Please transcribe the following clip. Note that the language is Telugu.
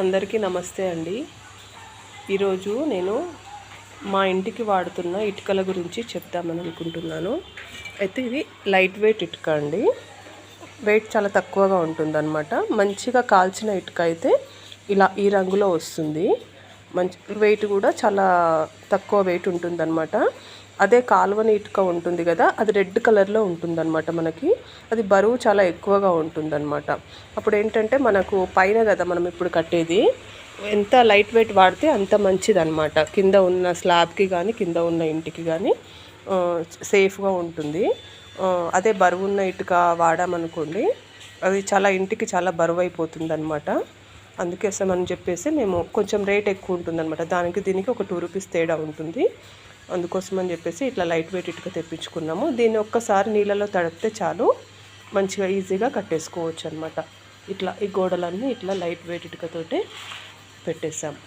అందరికీ నమస్తే అండి. ఈరోజు నేను మా ఇంటికి వాడుతున్న ఇటుకల గురించి చెప్దామని అనుకుంటున్నాను. అయితే ఇది లైట్ వెయిట్ ఇటుక అండి. వెయిట్ చాలా తక్కువగా ఉంటుందన్నమాట. మంచిగా కాల్చిన ఇటుక అయితే ఇలా ఈ రంగులో వస్తుంది. మంచి వెయిట్ కూడా చాలా తక్కువ వెయిట్ ఉంటుందన్నమాట. అదే కాలువని ఇటుక ఉంటుంది కదా అది రెడ్ కలర్లో ఉంటుందన్నమాట మనకి. అది బరువు చాలా ఎక్కువగా ఉంటుందన్నమాట. అప్పుడు ఏంటంటే మనకు పైన కదా మనం ఇప్పుడు కట్టేది ఎంత లైట్ వెయిట్ వాడితే అంత మంచిదన్నమాట. కింద ఉన్న స్లాబ్కి కానీ కింద ఉన్న ఇంటికి కానీ సేఫ్గా ఉంటుంది. అదే బరువు ఉన్న ఇటుక వాడామనుకోండి అది చాలా ఇంటికి చాలా బరువు అయిపోతుంది అనమాట అందుకేసమని అని చెప్పేసి మేము కొంచెం రేట్ ఎక్కువ ఉంటుందన్నమాట. దానికి దీనికి ఒక టూ రూపీస్ తేడా ఉంటుంది. అందుకోసం అని చెప్పేసి ఇట్లా లైట్ వెయిట్ ఇటుక తెప్పించుకున్నాము. దీన్ని ఒక్కసారి నీళ్ళలో తడిపితే చాలు. మంచిగా ఈజీగా కట్టేసుకోవచ్చు అనమాట ఇట్లా ఈ గోడలన్నీ ఇట్లా లైట్ వెయిట్ ఇటుకతోటే పెట్టేసాము